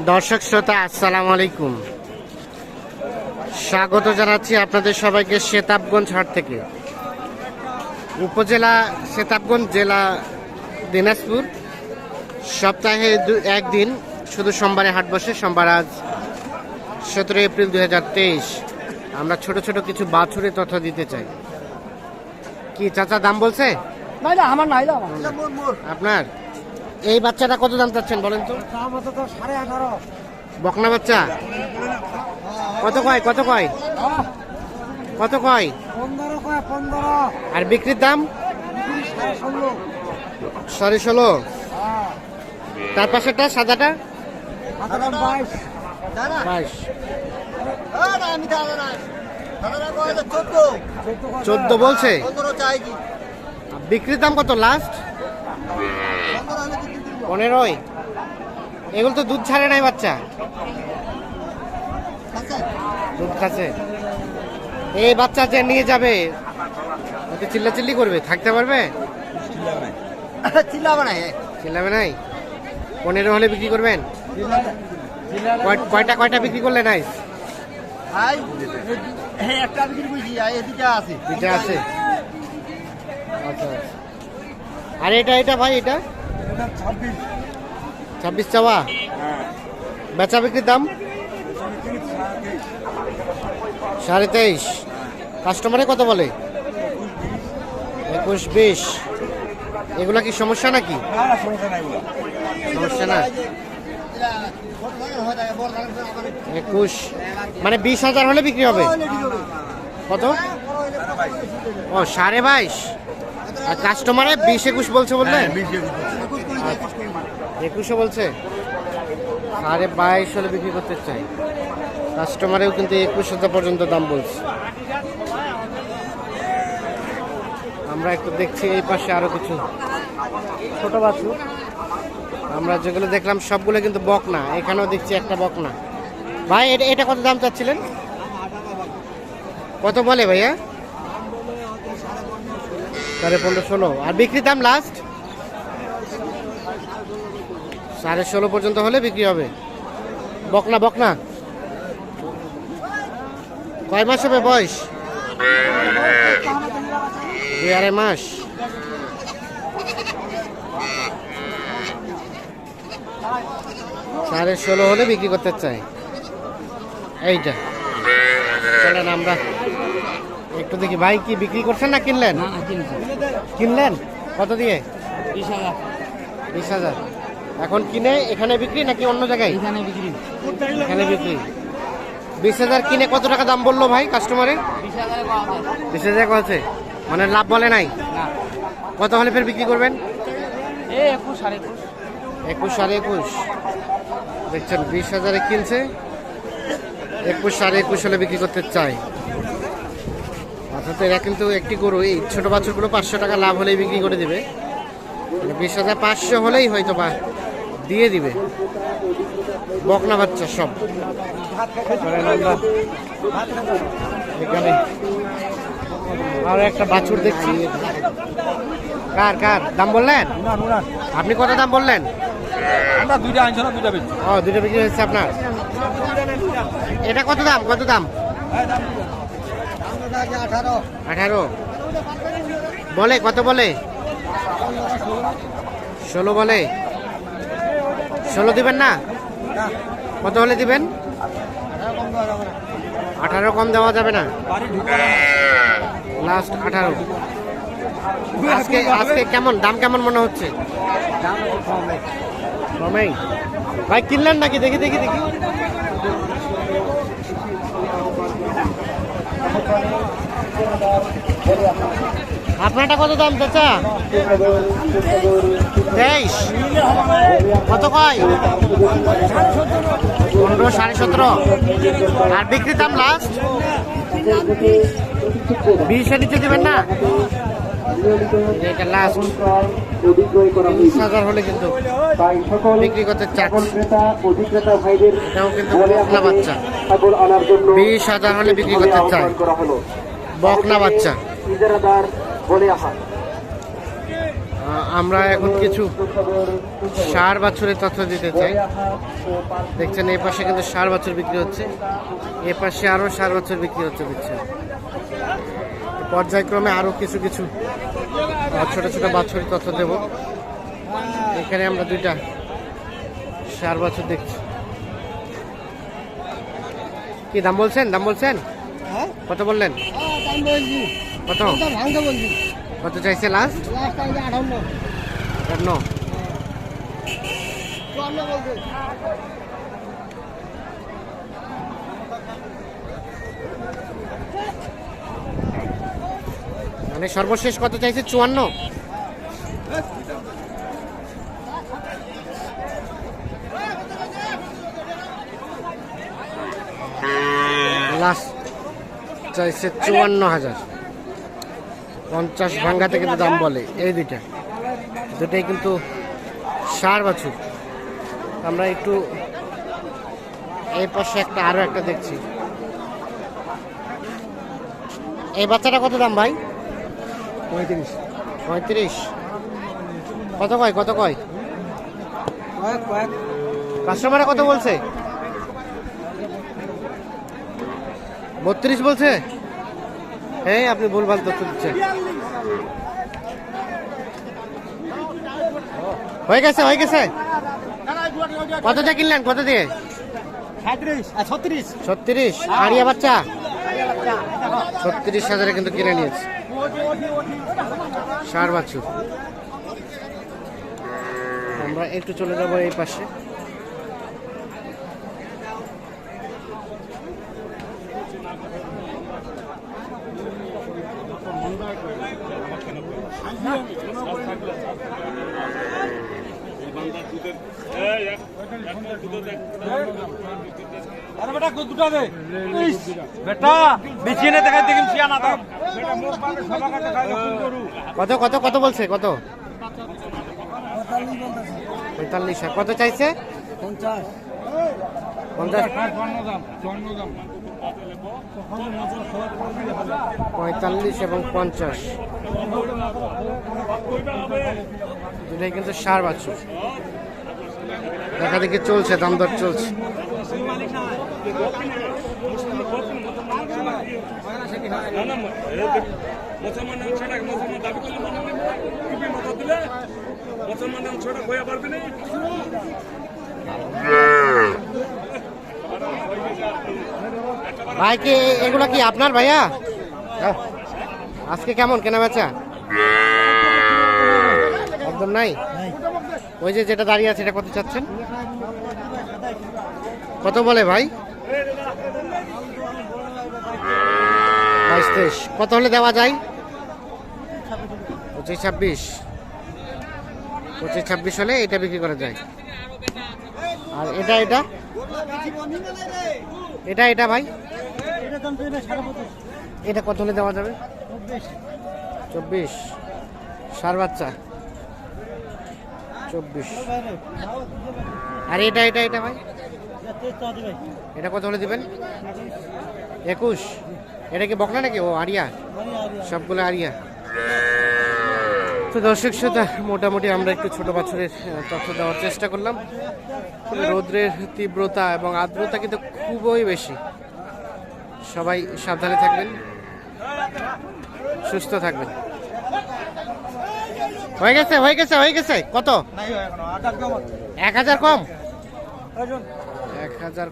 দর্শক শ্রোতা আসসালামু আলাইকুম। স্বাগত জানাচ্ছি আপনাদের সবাইকে সেতাবগঞ্জ হাট থেকে। উপজেলা সেতাবগঞ্জ জেলা দিনাজপুর। সপ্তাহে দু- একদিন শুধু সোমবারে হাট বসে সোমবার আজ সতেরো এপ্রিল দুই হাজার তেইশ। আমরা ছোট ছোট কিছু বাছুরে তথ্য দিতে চাই। কি চাচা দাম বলছে? আপনার? এই বাচ্চাটা কত দাম চাচ্ছেন বলেন তো? বকনা বাচ্চা? কত কয় কত কয়? কত কয়? আর বিক্রির দাম? সাড়ে ষোলো। তার পাশেরটা সাদাটা? বাইশ। চোদ্দ বলছে? বিক্রির দাম কত? লাস্ট? পনেরোই? এগুলো তো দুধ ছাড়ে নাই বাচ্চা। দুধ খাচ্ছে। এই বাচ্চা যে নিয়ে যাবে ওতে চিল্লা চিল্লি করবে থাকতে পারবে? চিল্লাবে নাই। পনেরো হলে বিক্রি করবেন? কয়- কয়টা কয়টা বিক্রি করলে নাই একটা বিক্রি করছি আর আছে। দুইটা আছে। আচ্ছা আচ্ছা। আর এটা এটা ভাই এটা? ছাব্বিশ চাওয়া? বেচা বিক্রির দাম? সাড়ে তেইশ। কাস্টমারে কত বলে? একুশ বিশ। এগুলা কি সমস্যা নাকি? সমস্যা না। একুশ। মানে বিশ হাজার হলে বিক্রি হবে? কত? ও, সাড়ে বাইশ। আর কাস্টমারে বিশ একুশ বলছে বললে? একুশে বলছে? সাড়ে বাইশ হলে বিক্রি করতে চাই। কাস্টমারেও কিন্তু একুশ হাজার পর্যন্ত দাম বলছে। আমরা একটু দেখছি এই পাশে আরও কিছু। ছোট বাছুর। আমরা যেগুলো দেখলাম সবগুলো কিন্তু বক না এখানেও দেখছি একটা বক না ভাই এটা এটা কত দাম চাচ্ছিলেন? কত বলে ভাইয়া? সাড়ে পনেরো ষোলো। আর বিক্রির দাম লাস্ট সাড়ে ষোলো পর্যন্ত হলে বিক্রি হবে। বকনা বকনা। কয় মাস হবে বয়স? দুই আড়াই মাস। সাড়ে ষোলো হলে বিক্রি করতে চাই। এইটা। চলেন আমরা। একটু দেখি ভাই কি বিক্রি করছেন না কিনলেন? কিনলেন? কত দিয়ে? বিশ হাজার। বিশ হাজার। এখন কিনে এখানে বিক্রি নাকি অন্য জায়গায়? এখানে বিক্রি। এখানে বিক্রি। বিশ হাজার কিনে কত টাকা দাম বলল ভাই কাস্টমারে বিশ হাজার আছে। মানে লাভ বলে নাই? কত হলে ফের বিক্রি করবেন? একুশ সাড়ে একুশ। একুশ সাড়ে একুশ। দেখছেন বিশ হাজারে কিনছে। একুশ সাড়ে একুশ হলে বিক্রি করতে চাই অর্থাৎ এরা কিন্তু একটি গরু এই ছোটো বাছুরগুলো পাঁচশো টাকা লাভ হলেই বিক্রি করে দিবে। মানে বিশ হাজার পাঁচশো হলেই হয়তো বা দিয়ে দিবে। বকনা বাচ্চা সব। এখানে আরও একটা বাছুর দেখছি। কার কার? দাম বললেন? আপনি কত দাম বললেন? আমরা দুইটা আনছো না দুইটা বেচছি। ও বিক্রি হয়েছে আপনার। এটা কত দাম? কত দাম? আঠারো আঠারো। বলে কত বলে? ষোলো বলে। ষোলো দিবেন না? কত হলে দিবেন? আঠারো কম দেওয়া যাবে না। লাস্ট আঠারো। আজকে আজকে কেমন? দাম কেমন মনে হচ্ছে? ভাই, কিনলেন নাকি? দেখি দেখি দেখি। আপনারটা কত দাম, চাচা? তেইশ। কত কয়? পনেরো, সাড়ে সতেরো। আর বিক্রির দাম লাস্ট বিশের নিচে দেবেন না? বিশ হাজার হলে কিন্তু বিক্রি করতে এটাও কিন্তু বকনা বাচ্চা। বিশ হাজার হলে বিক্রি বকনা বাচ্চা। আমরা এখন কিছু সার বাছুরের তথ্য দিতে চাই। দেখছেন এই পাশে কিন্তু সার বাছুর বিক্রি হচ্ছে। এ পাশে আরও সার বাছুর বিক্রি হচ্ছে দেখছেন পর্যায়ক্রমে আরও কিছু কিছু ছোট ছোট বাছুরের তথ্য দেব। এখানে আমরা দুইটা সার বাছুর দেখছি। কি দাম বলছেন? দাম বলছেন? হ্যাঁ। কত বললেন? বলছি। কত? কত চাইছে লাস্ট? আটান্ন। মানে সর্বশেষ কত চাইছে? চুয়ান্ন? লাস্ট চাইছে চুয়ান্ন হাজার। পঞ্চাশ ভাঙ্গাতে কিন্তু দাম বলে। এই দুইটা। দুটাই কিন্তু সার বাছুর। আমরা একটু এই পাশে একটা আরও একটা দেখছি। এই বাচ্চাটা কত দাম ভাই? পঁয়ত্রিশ। পঁয়ত্রিশ। কত কয় কত কয়? কাস্টমারে কত বলছে? বত্রিশ বলছে? হ্যাঁ আপনি ভুলভাল তথ্য দিচ্ছেন। হয়ে গেছে হয়ে গেছে। কত দিয়ে কিনলেন? কত দিয়ে? ছত্রিশ। আড়িয়া বাচ্চা? ছত্রিশ হাজারে কিন্তু কিনে নিয়েছে। সার বাছুর। আমরা একটু চলে যাব এই পাশে। আরে বেটা দুটা দে। বেটা দেখাই দেখিম, শিয়া না থাক। কত কত কত বলছে, কত? পঁয়তাল্লিশ কত চাইছে? পঁয়তাল্লিশ এবং পঞ্চাশ। দুটাই কিন্তু সার বাছুর। দেখা দেখি চলছে দাম দর চলছে। ভাই, কি এগুলো কি আপনার ভাইয়া? আজকে কেমন কেনা বেচা একদম নাই? ওই যে যেটা দাঁড়িয়ে আছে, এটা কত চাচ্ছেন? কত বলে ভাই? বাইশ তেইশ কত হলে দেওয়া যায়? পঁচিশ ছাব্বিশ পঁচিশ ছাব্বিশ হলে এটা বিক্রি করা যায়। আর এটা এটা? এটা এটা ভাই? এটা কত হলে দেওয়া যাবে? চব্বিশ। সার বাচ্চা। চব্বিশ। আর এটা এটা এটা ভাই। এটা কত হলে দিবেন? একুশ। এটা কি বকনা নাকি? ও, আরিয়া। সবগুলো আরিয়া। তো দর্শক শ্রোতা, মোটামুটি আমরা একটু ছোট বছরের তথ্য দেওয়ার চেষ্টা করলাম। রৌদ্রের তীব্রতা এবং আর্দ্রতা কিন্তু খুবই বেশি। সবাই সাবধানে থাকবেন। সুস্থ থাকবেন। হয়ে গেছে হয়ে গেছে হয়ে গেছে। কত? এক হাজার কম? এক হাজার